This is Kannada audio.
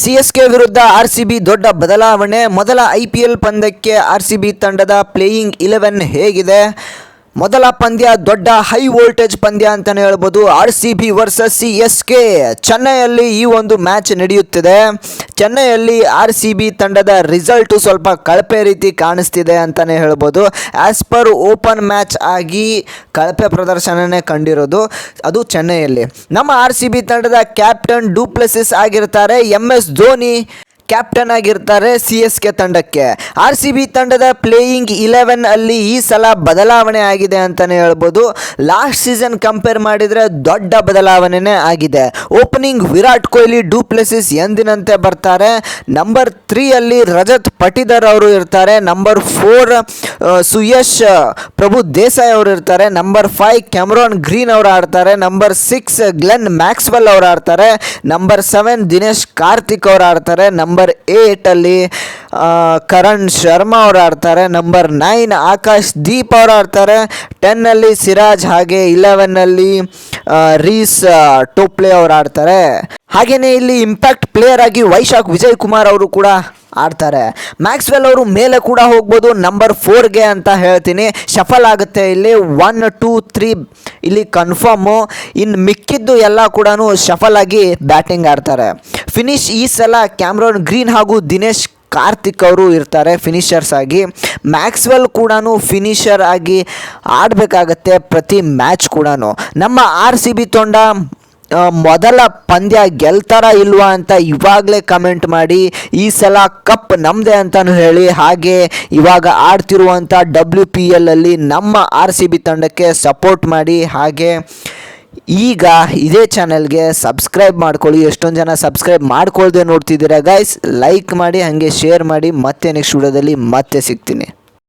ಸಿ ಎಸ್ ಕೆ ವಿರುದ್ಧ ಆರ್ ಸಿ ಬಿ ದೊಡ್ಡ ಬದಲಾವಣೆ. ಮೊದಲ ಐ ಪಿ ಎಲ್ ಪಂದ್ಯಕ್ಕೆ ಆರ್ ಸಿ ಬಿ ತಂಡದ ಪ್ಲೇಯಿಂಗ್ ಇಲೆವೆನ್ ಹೇಗಿದೆ? ಮೊದಲ ಪಂದ್ಯ ದೊಡ್ಡ ಹೈ ವೋಲ್ಟೇಜ್ ಪಂದ್ಯ ಅಂತಲೇ ಹೇಳ್ಬೋದು. R C B versus C S K. ಚೆನ್ನೈಯಲ್ಲಿ ಈ ಒಂದು ಮ್ಯಾಚ್ ನಡೆಯುತ್ತಿದೆ. ಚೆನ್ನೈಯಲ್ಲಿ ಆರ್ ಸಿ ಬಿ ತಂಡದ ರಿಸಲ್ಟು ಸ್ವಲ್ಪ ಕಳಪೆ ರೀತಿ ಕಾಣಿಸ್ತಿದೆ ಅಂತಲೇ ಹೇಳ್ಬೋದು. ಆ್ಯಸ್ ಪರ್ ಓಪನ್ ಮ್ಯಾಚ್ ಆಗಿ ಕಳಪೆ ಪ್ರದರ್ಶನನೇ ಕಂಡಿರೋದು ಅದು ಚೆನ್ನೈಯಲ್ಲಿ. ನಮ್ಮ ಆರ್ ಸಿ ಬಿ ತಂಡದ ಕ್ಯಾಪ್ಟನ್ ಡೂಪ್ಲೆಸಿಸ್ ಆಗಿರ್ತಾರೆ. ಎಂ ಎಸ್ ಧೋನಿ ಕ್ಯಾಪ್ಟನ್ ಆಗಿರ್ತಾರೆ ಸಿ ಎಸ್ ಕೆ ತಂಡಕ್ಕೆ. ಆರ್ ಸಿ ಬಿ ತಂಡದ ಪ್ಲೇಯಿಂಗ್ ಇಲೆವೆನ್ ಅಲ್ಲಿ ಈ ಸಲ ಬದಲಾವಣೆ ಆಗಿದೆ ಅಂತಲೇ ಹೇಳ್ಬೋದು. ಲಾಸ್ಟ್ ಸೀಸನ್ ಕಂಪೇರ್ ಮಾಡಿದರೆ ದೊಡ್ಡ ಬದಲಾವಣೆನೇ ಆಗಿದೆ. ಓಪನಿಂಗ್ ವಿರಾಟ್ ಕೊಹ್ಲಿ ಡೂಪ್ಲೆಸಿಸ್ ಎಂದಿನಂತೆ ಬರ್ತಾರೆ. ನಂಬರ್ ತ್ರೀಯಲ್ಲಿ ರಜತ್ ಪಟಿದರ್ ಅವರು ಇರ್ತಾರೆ. ನಂಬರ್ ಫೋರ್ ಸುಯಶ್ ಪ್ರಭು ದೇಸಾಯಿ ಅವರು ಇರ್ತಾರೆ. ನಂಬರ್ ಫೈವ್ ಕ್ಯಾಮ್ರಾನ್ ಗ್ರೀನ್ ಅವರು ಆಡ್ತಾರೆ. ನಂಬರ್ ಸಿಕ್ಸ್ ಗ್ಲೆನ್ ಮ್ಯಾಕ್ಸ್ವೆಲ್ ಅವರು ಆಡ್ತಾರೆ. ನಂಬರ್ ಸೆವೆನ್ ದಿನೇಶ್ ಕಾರ್ತಿಕ್ ಅವರು ಆಡ್ತಾರೆ. ನಂಬರ್ ಏಯ್ಟಲ್ಲಿ ಕರಣ್ ಶರ್ಮಾ ಅವರು ಆಡ್ತಾರೆ. ನಂಬರ್ ನೈನ್ ಆಕಾಶ್ ದೀಪ್ ಅವರು ಆಡ್ತಾರೆ. ಟೆನ್ನಲ್ಲಿ ಸಿರಾಜ್ ಹಾಗೆ ಇಲೆವೆನ್ನಲ್ಲಿ ರೀಸ್ ಟೋಪ್ಲೆ ಅವರು ಆಡ್ತಾರೆ. ಹಾಗೆಯೇ ಇಲ್ಲಿ ಇಂಪ್ಯಾಕ್ಟ್ ಪ್ಲೇಯರ್ ಆಗಿ ವೈಶಾಖ್ ವಿಜಯ್ ಕುಮಾರ್ ಅವರು ಕೂಡ ಆಡ್ತಾರೆ. ಮ್ಯಾಕ್ಸ್ವೆಲ್ ಅವರು ಮೇಲೆ ಕೂಡ ಹೋಗ್ಬೋದು. ನಂಬರ್ ಫೋರ್ಗೆ ಅಂತ ಹೇಳ್ತೀನಿ. ಶಫಲ್ ಆಗುತ್ತೆ ಇಲ್ಲಿ. ಒನ್ ಟೂ ತ್ರೀ ಇಲ್ಲಿ ಕನ್ಫರ್ಮು ಇನ್ನು ಮಿಕ್ಕಿದ್ದು ಎಲ್ಲ ಕೂಡ ಶಫಲ್ ಆಗಿ ಬ್ಯಾಟಿಂಗ್ ಆಡ್ತಾರೆ. ಫಿನಿಶ್ ಈ ಸಲ ಕ್ಯಾಮ್ರಾನ್ ಗ್ರೀನ್ ಹಾಗೂ ದಿನೇಶ್ ಕಾರ್ತಿಕ್ ಅವರು ಇರ್ತಾರೆ ಫಿನಿಷರ್ಸ್ ಆಗಿ. ಮ್ಯಾಕ್ಸ್ವೆಲ್ ಕೂಡ ಫಿನಿಷರ್ ಆಗಿ ಆಡಬೇಕಾಗತ್ತೆ ಪ್ರತಿ ಮ್ಯಾಚ್ ಕೂಡ ನಮ್ಮ ಆರ್ ಸಿ ಬಿ ತೊಂಡ ಮೊದಲ ಪಂದ್ಯ ಗೆಲ್ತಾರ ಇಲ್ವಾ ಅಂತ ಇವಾಗಲೇ ಕಮೆಂಟ್ ಮಾಡಿ, ಈ ಸಲ ಕಪ್ ನಮ್ಮದೇ ಅಂತಲೂ ಹೇಳಿ, ಹಾಗೆ ಇವಾಗ ಆಡ್ತಿರುವಂಥ ಡಬ್ಲ್ಯೂ ಪಿ ಎಲ್ಲಲ್ಲಿ ನಮ್ಮ ಆರ್ ಸಿ ಬಿ ತಂಡಕ್ಕೆ ಸಪೋರ್ಟ್ ಮಾಡಿ, ಹಾಗೆ ಈಗ ಇದೇ ಚಾನಲ್ಗೆ ಸಬ್ಸ್ಕ್ರೈಬ್ ಮಾಡ್ಕೊಳ್ಳಿ. ಎಷ್ಟೊಂದು ಜನ ಸಬ್ಸ್ಕ್ರೈಬ್ ಮಾಡ್ಕೊಳ್ದೆ ನೋಡ್ತಿದ್ದೀರಾ ಗೈಸ್ ಲೈಕ್ ಮಾಡಿ, ಹಾಗೆ ಶೇರ್ ಮಾಡಿ. ಮತ್ತೆ ನೆಕ್ಸ್ಟ್ ವಿಡಿಯೋದಲ್ಲಿ ಮತ್ತೆ ಸಿಗ್ತೀನಿ.